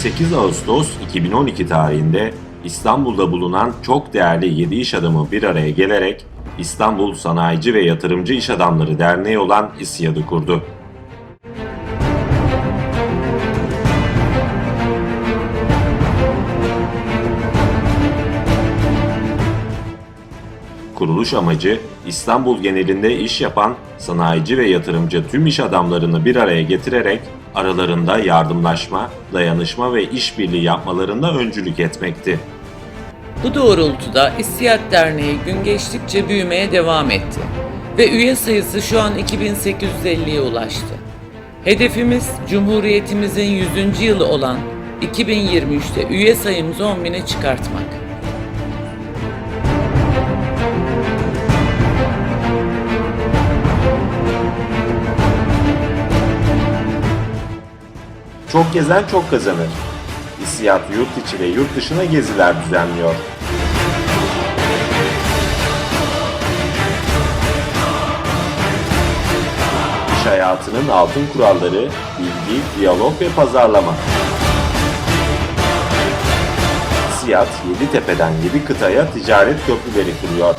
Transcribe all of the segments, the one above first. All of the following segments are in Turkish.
28 Ağustos 2012 tarihinde İstanbul'da bulunan çok değerli 7 iş adamı bir araya gelerek İstanbul Sanayici ve Yatırımcı İş Adamları Derneği olan İSİAD'ı kurdu. Kuruluş amacı İstanbul genelinde iş yapan sanayici ve yatırımcı tüm iş adamlarını bir araya getirerek aralarında yardımlaşma, dayanışma ve işbirliği yapmalarında öncülük etmekti. Bu doğrultuda İstiyat Derneği gün geçtikçe büyümeye devam etti ve üye sayısı şu an 2850'ye ulaştı. Hedefimiz Cumhuriyetimizin 100. yılı olan 2023'te üye sayımızı 10 bine çıkartmak. Çok gezen çok kazanır. İSİAD yurt içi ve yurt dışına geziler düzenliyor. İş hayatının altın kuralları, bilgi, diyalog ve pazarlama. İSİAD, Yeditepe'den yedi kıtaya ticaret köprüleri kuruyor.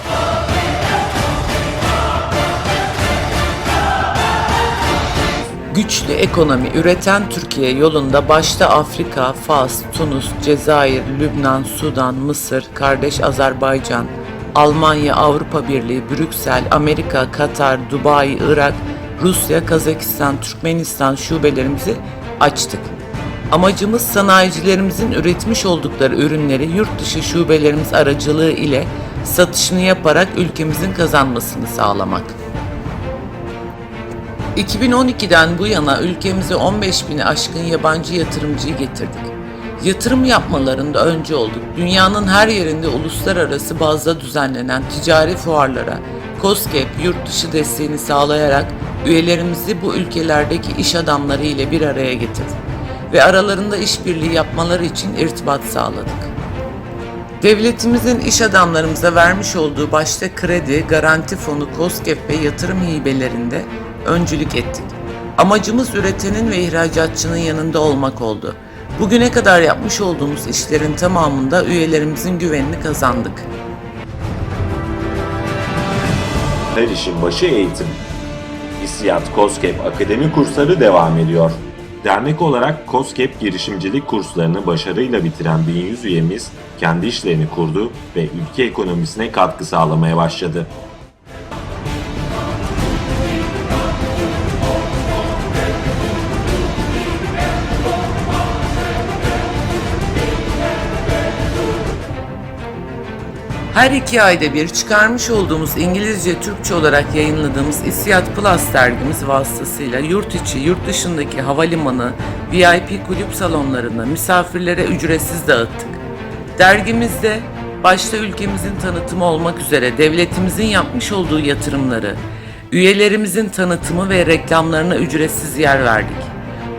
Güçlü ekonomi üreten Türkiye yolunda başta Afrika, Fas, Tunus, Cezayir, Lübnan, Sudan, Mısır, kardeş Azerbaycan, Almanya, Avrupa Birliği, Brüksel, Amerika, Katar, Dubai, Irak, Rusya, Kazakistan, Türkmenistan şubelerimizi açtık. Amacımız sanayicilerimizin üretmiş oldukları ürünleri yurt dışı şubelerimiz aracılığı ile satışını yaparak ülkemizin kazanmasını sağlamak. 2012'den bu yana ülkemize 15 bini aşkın yabancı yatırımcıyı getirdik. Yatırım yapmalarında önce olduk. Dünyanın her yerinde uluslararası bazda düzenlenen ticari fuarlara COSGAP yurt dışı desteğini sağlayarak üyelerimizi bu ülkelerdeki iş adamları ile bir araya getirdik ve aralarında işbirliği yapmaları için irtibat sağladık. Devletimizin iş adamlarımıza vermiş olduğu başta kredi, garanti fonu, COSGAP ve yatırım hibelerinde öncülük ettik. Amacımız üretenin ve ihracatçının yanında olmak oldu. Bugüne kadar yapmış olduğumuz işlerin tamamında üyelerimizin güvenini kazandık. Her işin başı eğitim. İSİAD COSGAP Akademi kursları devam ediyor. Dernek olarak COSGAP girişimcilik kurslarını başarıyla bitiren 1100 üyemiz kendi işlerini kurdu ve ülke ekonomisine katkı sağlamaya başladı. Her iki ayda bir çıkarmış olduğumuz İngilizce Türkçe olarak yayınladığımız İsiyat Plus dergimiz vasıtasıyla yurt içi, yurt dışındaki havalimanı, VIP kulüp salonlarında misafirlere ücretsiz dağıttık. Dergimizde başta ülkemizin tanıtımı olmak üzere devletimizin yapmış olduğu yatırımları, üyelerimizin tanıtımı ve reklamlarına ücretsiz yer verdik.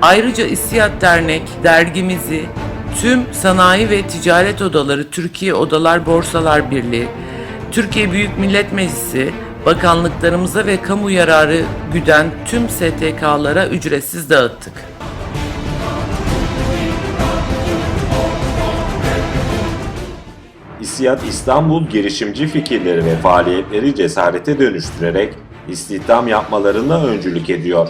Ayrıca İstiyat Dernek dergimizi tüm sanayi ve ticaret odaları, Türkiye Odalar Borsalar Birliği, Türkiye Büyük Millet Meclisi, bakanlıklarımıza ve kamu yararı güden tüm STK'lara ücretsiz dağıttık. İSİAD İstanbul girişimci fikirleri ve faaliyetleri cesarete dönüştürerek istihdam yapmalarına öncülük ediyor.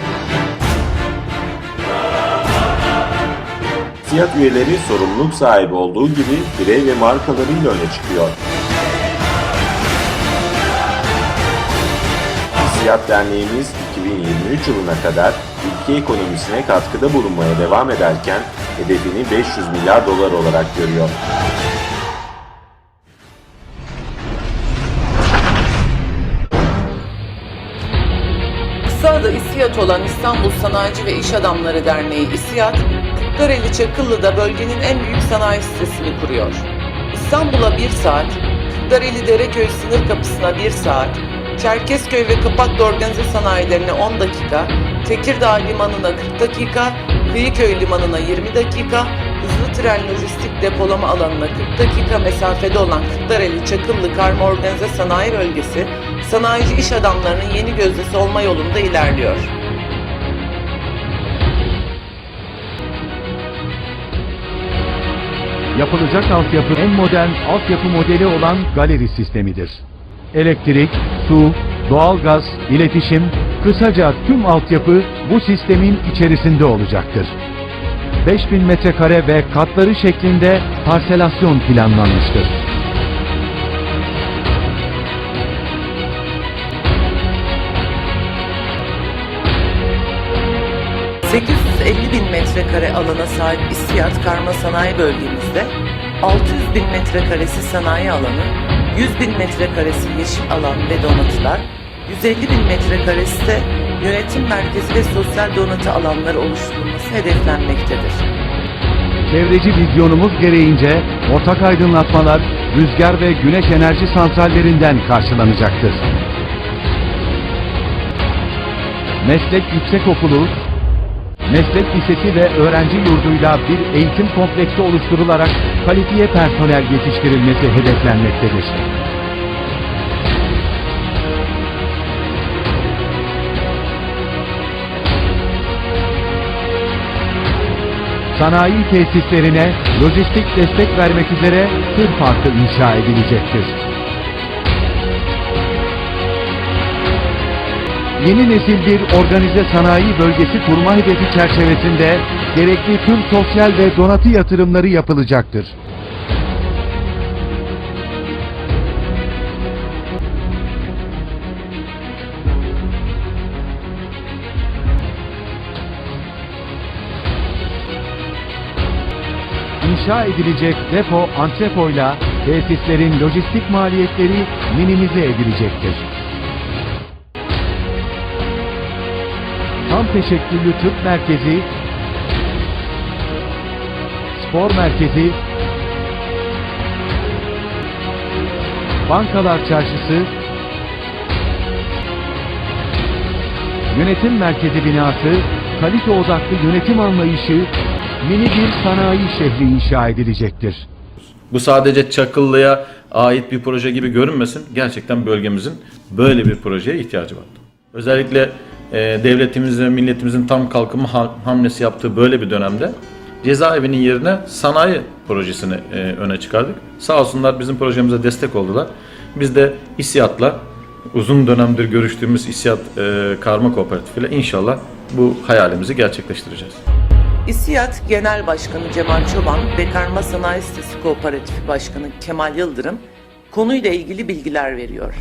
İSİAD üyeleri sorumluluk sahibi olduğu gibi birey ve markalarıyla öne çıkıyor. İSİAD Derneğimiz 2023 yılına kadar ülke ekonomisine katkıda bulunmaya devam ederken hedefini 500 milyar dolar olarak görüyor. İSİAD olan İstanbul Sanayici ve İş Adamları Derneği İSİAD, Kırklareli Çakıllı'da bölgenin en büyük sanayi sitesini kuruyor. İstanbul'a 1 saat, Kırklareli Dereköy sınır kapısına 1 saat, Çerkezköy ve Kapaklı organize sanayilerine 10 dakika, Tekirdağ limanına 40 dakika, Kıyıköy limanına 20 dakika, hızlı tren lojistik depolama alanına 40 dakika mesafede olan Kırklareli Çakıllı Karma Organize Sanayi Bölgesi, sanayici iş adamlarının yeni gözdesi olma yolunda ilerliyor. yapılacak altyapı en modern altyapı modeli olan galeri sistemidir. Elektrik, su, doğalgaz, iletişim, kısaca tüm altyapı bu sistemin içerisinde olacaktır. 5000 metrekare ve katları şeklinde parselasyon planlanmıştır. 850 bin metrekare alana sahip İstiyat Karma Sanayi Bölgemizde 600 bin metrekaresi sanayi alanı, 100 bin metrekaresi yeşil alan ve donatılar, 150 bin metrekaresi de yönetim merkezi ve sosyal donatı alanları oluşturulması hedeflenmektedir. Çevreci vizyonumuz gereğince ortak aydınlatmalar rüzgar ve güneş enerji santrallerinden karşılanacaktır. Meslek Yüksekokulu, meslek lisesi ve öğrenci yurduyla bir eğitim kompleksi oluşturularak kalifiye personel yetiştirilmesi hedeflenmektedir. Sanayi tesislerine lojistik destek vermek üzere tır parkı inşa edilecektir. Yeni nesil bir organize sanayi bölgesi kurma hedefi çerçevesinde gerekli tüm sosyal ve donatı yatırımları yapılacaktır. İnşa edilecek depo antrepoyla tesislerin lojistik maliyetleri minimize edilecektir. Tam teşekküllü tıp merkezi, spor merkezi, bankalar çarşısı, yönetim merkezi binası, kalite odaklı yönetim anlayışı, mini bir sanayi şehri inşa edilecektir. Bu sadece Çakıllı'ya ait bir proje gibi görünmesin. Gerçekten bölgemizin böyle bir projeye ihtiyacı var. Özellikle e, devletimizin ve milletimizin tam kalkınma ha- hamlesi yaptığı böyle bir dönemde cezaevinin yerine sanayi projesini e, öne çıkardık. Sağ olsunlar bizim projemize destek oldular. Biz de İSİAD'la uzun dönemdir görüştüğümüz İSİAD e, Karma Kooperatifi ile inşallah bu hayalimizi gerçekleştireceğiz. İSİAD Genel Başkanı Cemal Çoban ve Karma Sanayi Sitesi Kooperatifi Başkanı Kemal Yıldırım konuyla ilgili bilgiler veriyor.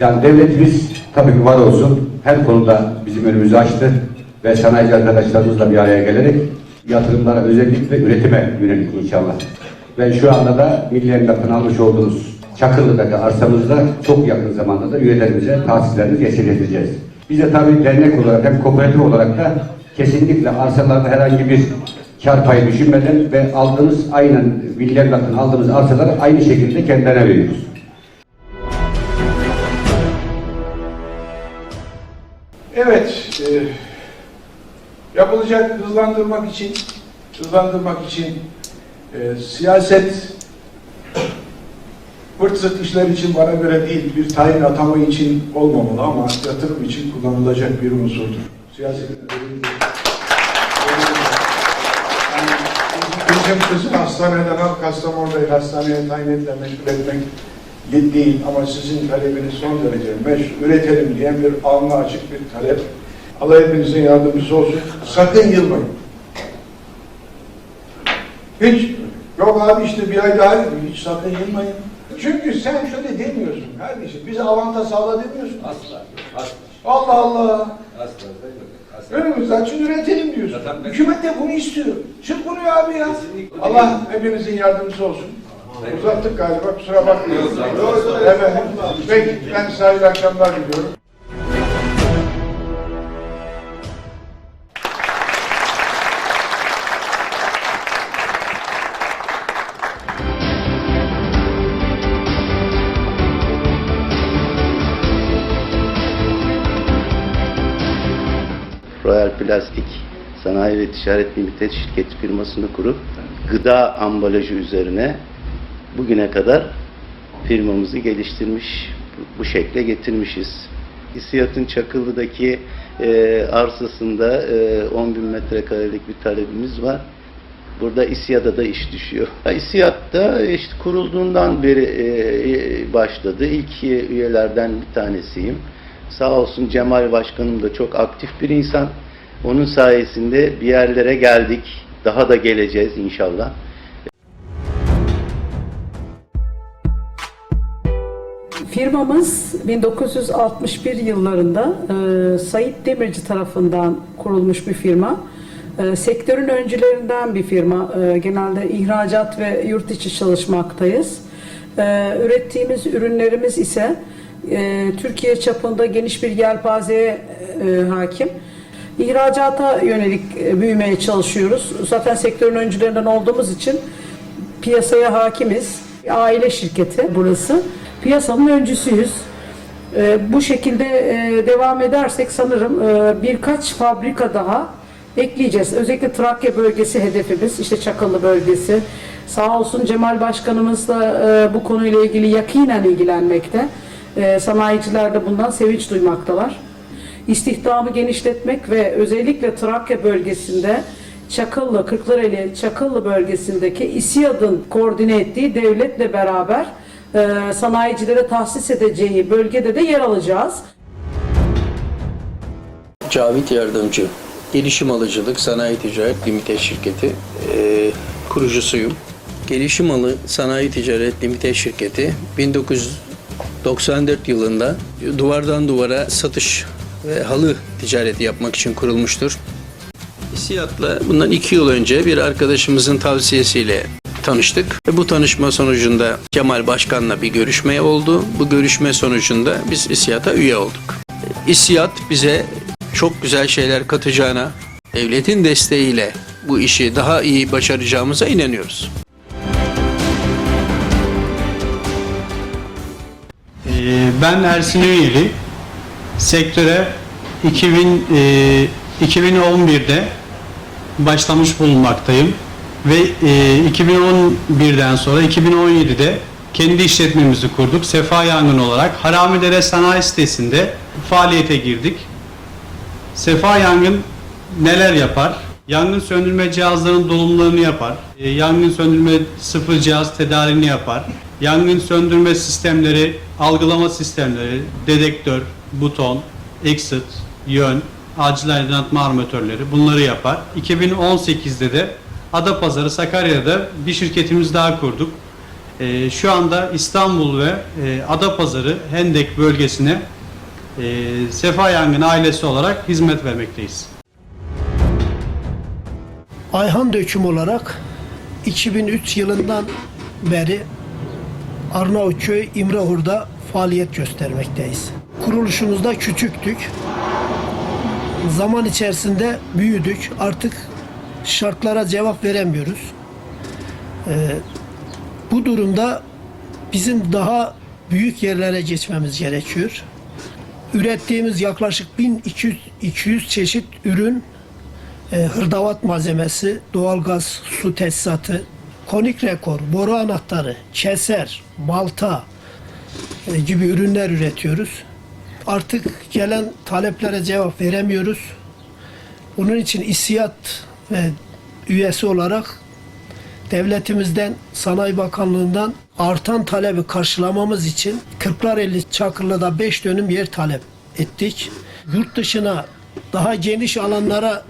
Yani devletimiz tabii ki var olsun her konuda bizim önümüzü açtı ve sanayici arkadaşlarımızla bir araya gelerek yatırımlara özellikle üretime yönelik inşallah. Ve şu anda da Milli almış olduğumuz Çakırlı'daki arsamızda çok yakın zamanda da üyelerimize tahsislerimizi geçireceğiz. Biz de tabii dernek olarak hem kooperatif olarak da kesinlikle arsalarda herhangi bir kar payı düşünmeden ve aldığımız aynen Milli aldığımız arsaları aynı şekilde kendilerine veriyoruz. Evet, e, yapılacak hızlandırmak için, hızlandırmak için e, siyaset vırt zırt işler için bana göre değil, bir tayin atama için olmamalı ama yatırım için kullanılacak bir unsurdur. Siyasetin Yani bizim kızı hastaneden al, Kastamonu'da hastaneye tayin edilen meşgul etmek değil ama sizin talebiniz son derece meşru, üretelim diyen bir alnı açık bir talep. Allah hepinizin yardımcısı olsun. Sakın yılmayın. Hiç. Yok abi işte bir ay daha hiç sakın yılmayın. Çünkü sen şöyle demiyorsun kardeşim. Bize avantaj sağla demiyorsun. Asla. Allah Allah. Önümüzü açın üretelim diyorsun. Hükümet de bunu istiyor. Çık bunu abi ya. Allah hepinizin yardımcısı olsun. Uzattık galiba kusura bakmayın. Efendim. Peki ben size akşamlar diliyorum. Sanayi ve Ticaret Limited şirket firmasını kurup gıda ambalajı üzerine bugüne kadar firmamızı geliştirmiş, bu, şekle getirmişiz. İSİAD'ın Çakıllı'daki e, arsasında e, 10 bin metrekarelik bir talebimiz var. Burada İSİAD'a da iş düşüyor. İSİAD da işte kurulduğundan beri e, başladı. İlk üyelerden bir tanesiyim. Sağ olsun Cemal Başkanım da çok aktif bir insan. Onun sayesinde bir yerlere geldik. Daha da geleceğiz inşallah. Firmamız 1961 yıllarında e, Sait Demirci tarafından kurulmuş bir firma. E, sektörün öncülerinden bir firma. E, genelde ihracat ve yurt içi çalışmaktayız. E, ürettiğimiz ürünlerimiz ise e, Türkiye çapında geniş bir yelpazeye e, hakim. İhracata yönelik e, büyümeye çalışıyoruz. Zaten sektörün öncülerinden olduğumuz için piyasaya hakimiz. Aile şirketi burası. Piyasanın öncüsüyüz. Ee, bu şekilde e, devam edersek sanırım e, birkaç fabrika daha ekleyeceğiz. Özellikle Trakya bölgesi hedefimiz. İşte Çakıllı bölgesi. Sağ olsun Cemal Başkanımız da e, bu konuyla ilgili yakinen ilgilenmekte. E, sanayiciler de bundan sevinç duymaktalar. İstihdamı genişletmek ve özellikle Trakya bölgesinde Çakıllı, Kırklareli, Çakıllı bölgesindeki İSİAD'ın koordine ettiği devletle beraber e, sanayicilere tahsis edeceği bölgede de yer alacağız. Cavit Yardımcı, Gelişim Alıcılık Sanayi Ticaret Limited Şirketi e, kurucusuyum. Gelişim Alı Sanayi Ticaret Limited Şirketi 1994 yılında duvardan duvara satış ve halı ticareti yapmak için kurulmuştur. İSİAD'la bundan iki yıl önce bir arkadaşımızın tavsiyesiyle tanıştık. Ve bu tanışma sonucunda Kemal Başkan'la bir görüşme oldu. Bu görüşme sonucunda biz İSİAD'a üye olduk. İSİAD bize çok güzel şeyler katacağına, devletin desteğiyle bu işi daha iyi başaracağımıza inanıyoruz. Ee, Ben Ersin Üyeli. Sektöre 2000, e, 2011'de başlamış bulunmaktayım. Ve e, 2011'den sonra 2017'de kendi işletmemizi kurduk. Sefa Yangın olarak Haramidere Sanayi Sitesi'nde faaliyete girdik. Sefa Yangın neler yapar? Yangın söndürme cihazlarının dolumlarını yapar. E, Yangın söndürme sıfır cihaz tedarini yapar. Yangın söndürme sistemleri, algılama sistemleri, dedektör, buton, exit, yön, acil aydınlatma armatörleri bunları yapar. 2018'de de Adapazarı Sakarya'da bir şirketimiz daha kurduk. E, şu anda İstanbul ve e, Adapazarı Hendek bölgesine e, Sefa Yangın ailesi olarak hizmet vermekteyiz. Ayhan Döküm olarak 2003 yılından beri Arnavutköy İmrahur'da faaliyet göstermekteyiz. Kuruluşumuzda küçüktük. Zaman içerisinde büyüdük. Artık şartlara cevap veremiyoruz. Ee, bu durumda bizim daha büyük yerlere geçmemiz gerekiyor. Ürettiğimiz yaklaşık 1200 200 çeşit ürün e, hırdavat malzemesi, doğalgaz, su tesisatı, konik rekor, boru anahtarı, keser, balta e, gibi ürünler üretiyoruz. Artık gelen taleplere cevap veremiyoruz. Bunun için İSİAD ve üyesi olarak devletimizden, Sanayi Bakanlığı'ndan artan talebi karşılamamız için Kırklareli Çakırlı'da 5 dönüm yer talep ettik. Yurt dışına daha geniş alanlara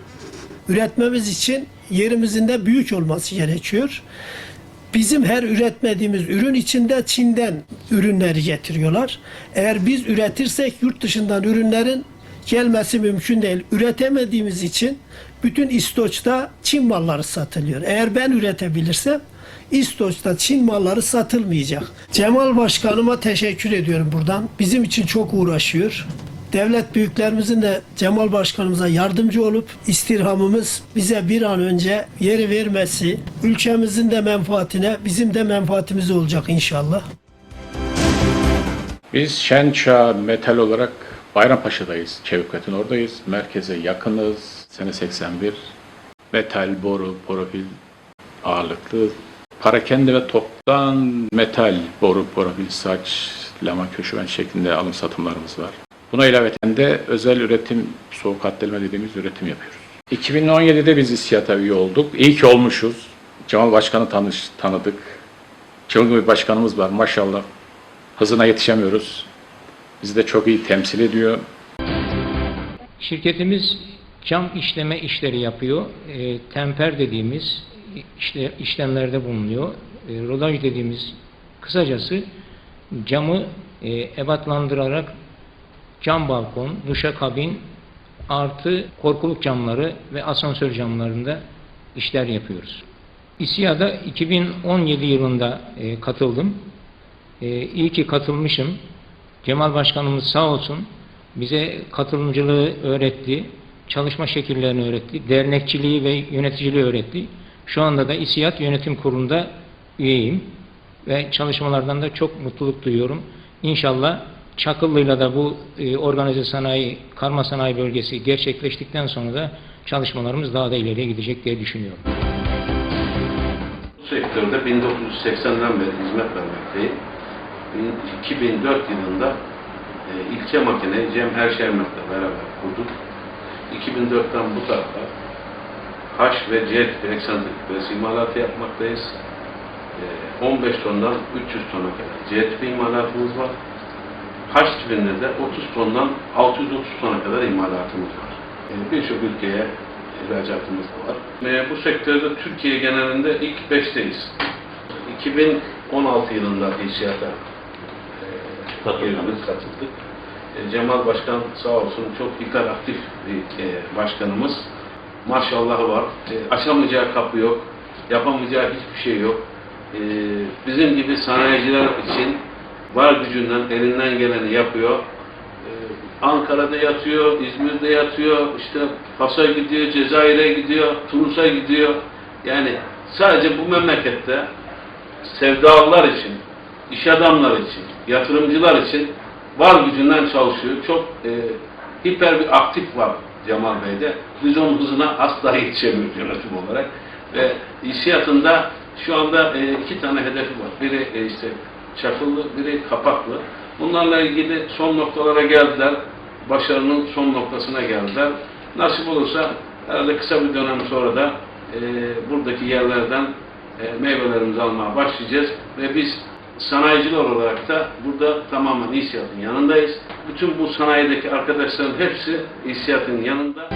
üretmemiz için yerimizin de büyük olması gerekiyor. Bizim her üretmediğimiz ürün içinde Çin'den ürünleri getiriyorlar. Eğer biz üretirsek yurt dışından ürünlerin gelmesi mümkün değil. Üretemediğimiz için bütün İstoç'ta Çin malları satılıyor. Eğer ben üretebilirsem İstoç'ta Çin malları satılmayacak. Cemal Başkanıma teşekkür ediyorum buradan. Bizim için çok uğraşıyor. Devlet büyüklerimizin de Cemal Başkanımıza yardımcı olup istirhamımız bize bir an önce yeri vermesi, ülkemizin de menfaatine, bizim de menfaatimiz olacak inşallah. Biz Şençağ Metal olarak Bayrampaşa'dayız. Çevikat'ın oradayız. Merkeze yakınız. Sene 81. Metal, boru, profil ağırlıklı parakende ve toptan metal, boru, profil, saç, lama, köşeven şeklinde alım satımlarımız var. Buna ilaveten de özel üretim, soğuk hatteleme dediğimiz üretim yapıyoruz. 2017'de biz İSİAD'a üye olduk. İyi ki olmuşuz. Cemal Başkan'ı tanış, tanıdık. Çılgın bir başkanımız var maşallah. Hızına yetişemiyoruz. Bizi de çok iyi temsil ediyor. Şirketimiz cam işleme işleri yapıyor. E, temper dediğimiz işle, işlemlerde bulunuyor. E, rolaj dediğimiz kısacası camı e, ebatlandırarak cam balkon, duşakabin artı korkuluk camları ve asansör camlarında işler yapıyoruz. İSİA'da 2017 yılında e, katıldım. E, iyi ki katılmışım. Cemal Başkanımız sağ olsun bize katılımcılığı öğretti, çalışma şekillerini öğretti, dernekçiliği ve yöneticiliği öğretti. Şu anda da İSİAD Yönetim Kurulu'nda üyeyim ve çalışmalardan da çok mutluluk duyuyorum. İnşallah Çakıllı'yla da bu e, organize sanayi, karma sanayi bölgesi gerçekleştikten sonra da çalışmalarımız daha da ileriye gidecek diye düşünüyorum. Bu sektörde 1980'den beri hizmet vermekteyim. 2004 yılında e, ilçe makine Cem Erşermet'le beraber kurduk. 2004'ten bu tarafa H ve C tipi eksantrik imalatı yapmaktayız. E, 15 tondan 300 tona kadar C tipi imalatımız var. H tipinde de 30 tondan 630 tona kadar imalatımız var. E, Birçok ülkeye ihracatımız var. E, bu sektörde Türkiye genelinde ilk 5'teyiz. 2016 yılında İSİAD'a girdik, katıldık. E, Cemal Başkan sağ olsun çok hiperaktif bir e, başkanımız. Maşallahı var. E, aşamayacağı kapı yok. Yapamayacağı hiçbir şey yok. E, bizim gibi sanayiciler için var gücünden, elinden geleni yapıyor. E, Ankara'da yatıyor, İzmir'de yatıyor, işte Fas'a gidiyor, Cezayir'e gidiyor, Tunus'a gidiyor. Yani sadece bu memlekette sevdalılar için, iş adamları için, yatırımcılar için var gücünden çalışıyor. Çok e, hiper bir aktif var Cemal Bey'de. Biz onun hızına asla yetişemiyoruz yönetim olarak. Ve hissiyatında şu anda e, iki tane hedefi var. Biri e, işte çakıllı, biri kapaklı. Bunlarla ilgili son noktalara geldiler. Başarının son noktasına geldiler. Nasip olursa herhalde kısa bir dönem sonra da e, buradaki yerlerden e, meyvelerimizi almaya başlayacağız ve biz sanayiciler olarak da burada tamamen İSİAD'ın yanındayız. Bütün bu sanayideki arkadaşların hepsi İSİAD'ın yanında.